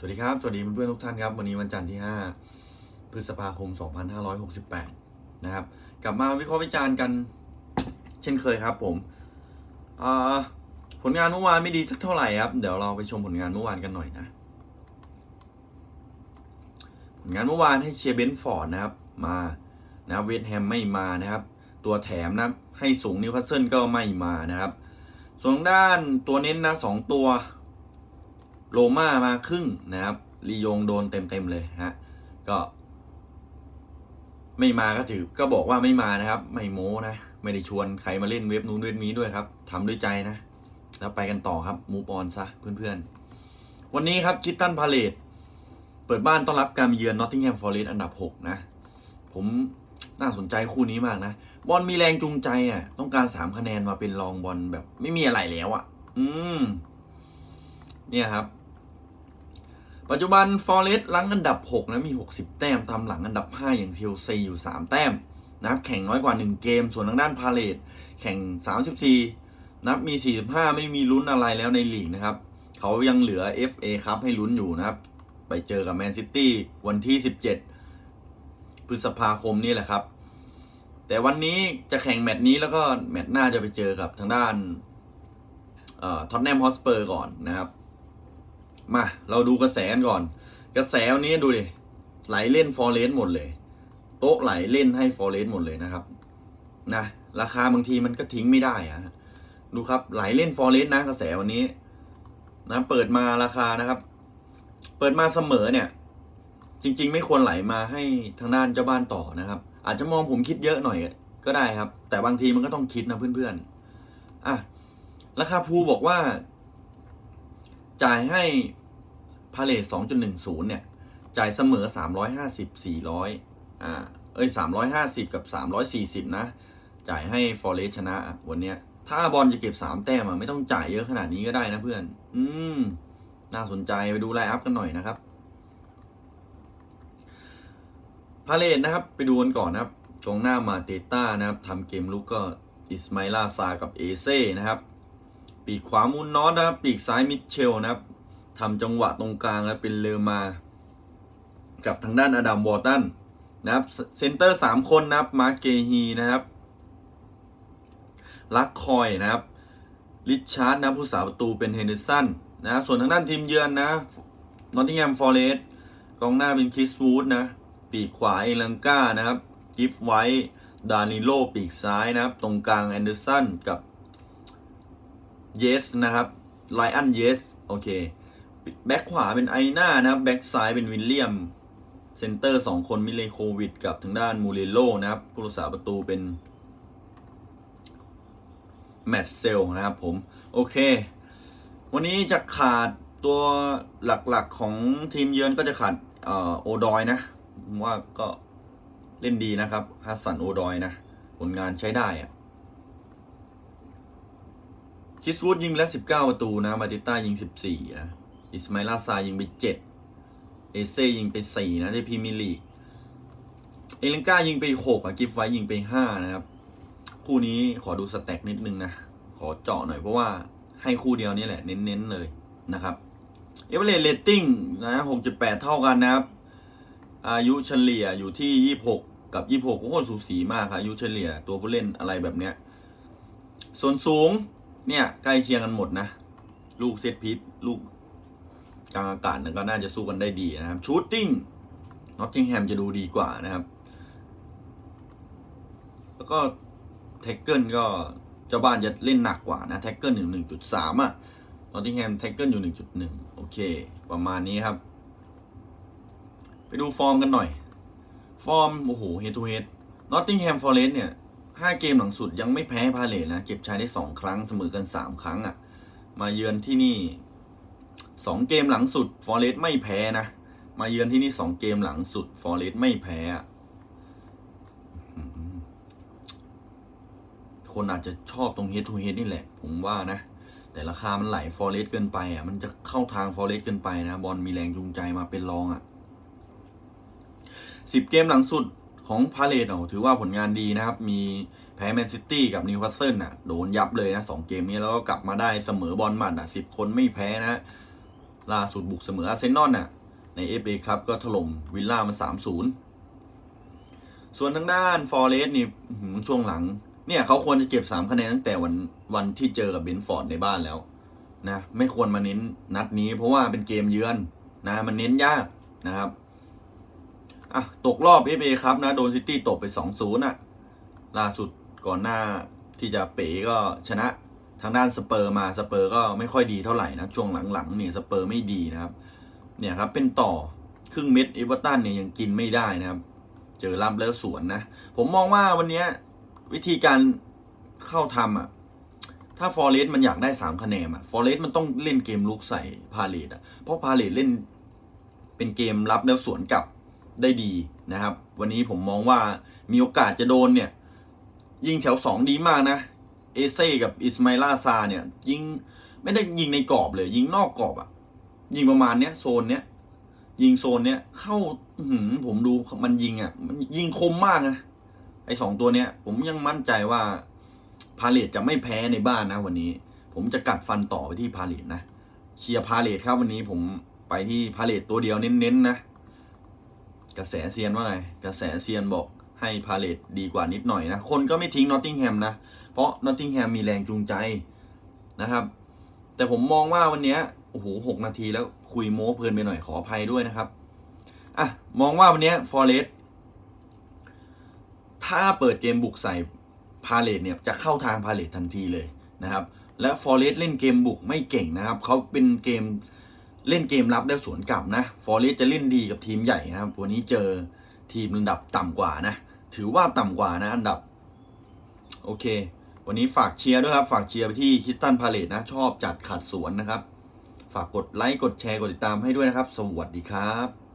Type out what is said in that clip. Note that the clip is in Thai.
สวัสดีครับ สวัสดีเพื่อนๆทุกท่านครับ วันนี้วันจันทร์ที่ 5 พฤษภาคม 2568 นะครับ กลับมาวิเคราะห์วิจารณ์กัน เช่นเคยครับผมผลงานเมื่อวานไม่ดีสักเท่าไหร่ครับ เดี๋ยวเราไปชมผลงานเมื่อวานกันหน่อยนะ ผลงานเมื่อวานให้เชียร์เบนท์ฟอร์ดนะครับ มานะเวสแฮมไม่มานะครับ ตัวแถมนะให้สูงนิวคาสเซิลก็ไม่มานะครับ ส่วนทางด้านตัวเน้นนะสองตัว โรม่ามาครึ่งนะครับลียงโดนเต็มๆเลยฮะก็ ไม่มาก็ถือก็บอกว่าไม่มานะครับ ไม่โม้นะ ไม่ได้ชวนใครมาเล่นเว็บนู้นเว็บนี้ด้วยครับทำด้วยใจนะ แล้วไปกันต่อครับมูปอนซะเพื่อนๆ วันนี้ครับคิตตันพาเลตเปิดบ้านต้อนรับการเยือนนอตติงแฮมฟอร์เรสต์อันดับ 6 นะ ผมน่าสนใจคู่นี้มากนะ บอลมีแรงจูงใจอะ ต้องการ3คะแนนมาเป็นรองบอลแบบ ไม่มีอะไรแล้วอะ อืม เนี่ยครับ ปัจจุบันฟอร์เรสต์ลังอันดับ 6 นะมี 60 แต้มตามหลังอันดับ 5 อย่างเชลซีอยู่ 3 แต้มนะครับแข่งน้อยกว่า 1 เกม ส่วนทางด้านพาเลตแข่ง 34นับมี 45 ไม่มีลุ้นอะไรแล้วในลีกนะครับ เขายังเหลือ FA ครับให้ลุ้นอยู่นะครับ ไปเจอกับแมนซิตี้วันที่ 17 พฤษภาคมนี่แหละครับ แต่วันนี้จะแข่งแมตช์นี้แล้วก็แมตช์หน้าจะไปเจอกับทางด้านท็อตแนมฮอสเปอร์ก่อนนะครับ มาเราดูกระแสกันก่อน กระแสวันนี้ดูดิไหลเล่นฟอร์เรสหมดเลย โต๊ะไหลเล่นให้ฟอร์เรสหมดเลยนะครับนะราคาบางทีมันก็ทิ้งไม่ได้อะดูครับไหลเล่นฟอร์เรสนะกระแสวันนี้นะเปิดมาราคานะครับ เปิดมาเสมอเนี่ย จริง ๆ ไม่ควรไหลมาให้ทางด้านเจ้าบ้านต่อนะครับ อาจจะมองผมคิดเยอะหน่อยก็ได้ครับ แต่บางทีมันก็ต้องคิดนะเพื่อนๆอะราคาภูบอกว่า จ่ายให้พาเลท2.10เนี่ย จ่ายเสมอ350 400อ่า เอ้ย350กับ340นะ จ่ายให้ฟอร์เรสชนะวันเนี้ย ถ้าบอลจะเก็บ3แต้มอะไม่ต้องจ่ายเยอะขนาดนี้ก็ได้นะเพื่อน อืม น่าสนใจไปดูไลน์อัพกันหน่อยนะครับ พาเลทนะครับ ไปดูกันก่อนนะครับกองหน้ามาเตต้านะครับทำเกมลุกก็อิสมาลาซากับเอเซ่นะครับ ปีกขวามูนนอตนะครับ ปีกซ้ายมิเชลนะครับทำจังหวะตรงกลางแล้วเป็นเลอมา กับทางด้านอดัมวอร์ตันนะครับเซนเตอร์ 3 คนนะครับมาร์เกฮีนะครับลักคอยนะครับริชาร์ดนะผู้สาประตูเป็นเฮนเดอร์สันนะส่วนทางด้านทีมเยือนนะนอตติงแฮมฟอร์เรสต์กองหน้าเป็นคริสวูดนะ ปีกขวาเอลังกานะครับกิฟไว้ดานิโลปีกซ้ายนะครับ ตรงกลางแอนเดอร์สันกับ เยสนะครับไลอันเยสโอเคแบ็คขวาเป็นไอหน้านะครับแบ็คซ้ายเป็นวิลเลียมเซนเตอร์สองคนมิเลโควิดกับทางด้านมูเรโลนะครับผู้รักษาประตูเป็นแมตเซลนะครับผม โอเค วันนี้จะขาดตัวหลักๆของทีมเยือนก็จะขาดออโอดอยนะว่าก็เล่นดีนะครับฮัสสันโอดอยนะ ผลงานใช้ได้อะ คิสวูดยิงไปแล้ว19ประตูนะ มาติต้ายิง14นะ อิสมาลาซายิงไป7เอเซ่ยิงไป4นะในพรีเมียร์ลีก เอเลนก้ายิงไป6อะกิฟไว้ยิงไป5นะครับ คู่นี้ขอดูสแต็กนิดนึงนะ ขอเจาะหน่อยเพราะว่าให้คู่เดียวนี่แหละเน้นๆเลยนะครับ เอเวอเรสต์เรตติ้งนะ6.8เท่ากันนะครับ อายุเฉลี่ยอยู่ที่26กับ26โอ้โหสูสีมากครับอายุเฉลี่ยตัวผู้เล่นอะไรแบบเนี้ย ส่วนสูง เนี่ยใกล้เคียงกันหมดนะ ลูกเซตพีทลูกกลางอากาศเนี่ยก็น่าจะสู้กันได้ดีนะครับชูตติ้งนอตติงแฮมจะดูดีกว่านะครับ แล้วก็แท็กเกิลก็เจ้าบ้านจะเล่นหนักกว่านะแท็กเกิลอยู่หนึ่งจุดสามอะนอตติงแฮมแท็กเกิลอยู่หนึ่งจุดหนึ่งโอเค ประมาณนี้ครับ ไปดูฟอร์มกันหน่อย ฟอร์ม โอ้โหเฮดทูเฮดนอตติงแฮมฟอร์เรสเนี่ย ห้าเกมหลังสุดยังไม่แพ้พาเลทนะ เก็บชัยได้สองครั้งเสมอกันสามครั้งอะ่ะ มาเยือนที่นี่สองเกมหลังสุดฟอร์เรสไม่แพ้นะ มาเยือนที่นี่สองเกมหลังสุดฟอร์เรสไม่แพ้คนอาจจะชอบตรงเฮดทูเฮดนี่แหละ ผมว่านะ แต่ราคามันไหลฟอร์เรสเกินไปอะ มันจะเข้าทางฟอร์เรสเกินไปนะ บอลมีแรงจูงใจมาเป็นรองอะสิบเกมหลังสุด ของพาเลตเอถือว่าผลงานดีนะครับ มีแพ้แมนซิตี้กับนิวคาสเซิลน่ะโดนยับเลยนะสองเกมนี้แล้วก็กลับมาได้เสมอบอลหมัดอะสิบคนไม่แพ้นะล่าสุดบุกเสมออาร์เซนอลน่ะใน FA ครับก็ถล่มวิลล่ามา3-0ส่วนทางด้านฟอร์เรสต์นี่ช่วงหลัง เนี่ยเขาควรจะเก็บ3คะแนนตั้งแต่วันวันที่เจอกับเบนฟอร์ดในบ้านแล้วนะไม่ควรมาเน้นนัดนี้เพราะว่าเป็นเกมเยือนนะมันเน้นยากนะครับ อะตกรอบ FA ครับนะ โดนซิตี้ตกไป2-0อะ ล่าสุดก่อนหน้าที่จะเป๋ก็ชนะทางด้านสเปอร์มาสเปอร์ก็ไม่ค่อยดีเท่าไหร่นะ ช่วงหลังๆเนี่ยสเปอร์ไม่ดีนะครับ เนี่ยครับเป็นต่อครึ่งเม็ดเอเวอร์ตันเนี่ยยังกินไม่ได้นะครับ เจอรับแล้วสวนนะ ผมมองว่าวันนี้วิธีการเข้าทำอะถ้าฟอร์เรสมันอยากได้สามคะแนนอะฟอร์เรสมันต้องเล่นเกมลุกใส่พาเลตอะเพราะพาเลตเล่นเป็นเกมรับแล้วสวนกลับ ได้ดีนะครับ วันนี้ผมมองว่ามีโอกาสจะโดนเนี่ยยิงแถวสองดีมากนะ เอเซ่กับอิสมาลาซาเนี่ยยิงไม่ได้ยิงในกรอบเลย ยิงนอกกรอบอะยิงประมาณเนี้ยโซนเนี้ยยิงโซนเนี้ยเข้าหืผมดูมันยิงอะมันยิงคมมากนะไอสองตัวเนี้ย ผมยังมั่นใจว่าพาเลตจะไม่แพ้ในบ้านนะ วันนี้ ผมจะกัดฟันต่อไปที่พาเลตนะเชียร์พาเลตครับวันนี้ผมไปที่พาเลตตัวเดียวเน้นๆนะ กระแสเซียนว่าไง กระแสเซียนบอกให้พาเลตดีกว่านิดหน่อยนะ คนก็ไม่ทิ้งนอตติงแฮมนะ เพราะนอตติงแฮมมีแรงจูงใจนะครับ แต่ผมมองว่าวันนี้โอ้โหหกนาทีแล้วคุยโม้เพลินไปหน่อยขออภัยด้วยนะครับอะมองว่าวันนี้ฟอเรสถ้าเปิดเกมบุกใส่พาเลตเนี่ยจะเข้าทางพาเลตทันทีเลยนะครับ และฟอเรสเล่นเกมบุกไม่เก่งนะครับเขาเป็นเกม เล่นเกมรับได้สวนกลับนะฟอร์เรสจะเล่นดีกับทีมใหญ่นะครับวันนี้เจอทีมระดับต่ำกว่านะ ถือว่าต่ำกว่านะอันดับ โอเค วันนี้ฝากเชียร์ด้วยครับ ฝากเชียร์ไปที่คิสตันพาเลตนะ ชอบจัดขัดสวนนะครับ ฝากกดไลค์ กดแชร์ กดติดตามให้ด้วยนะครับ สวัสดีครับ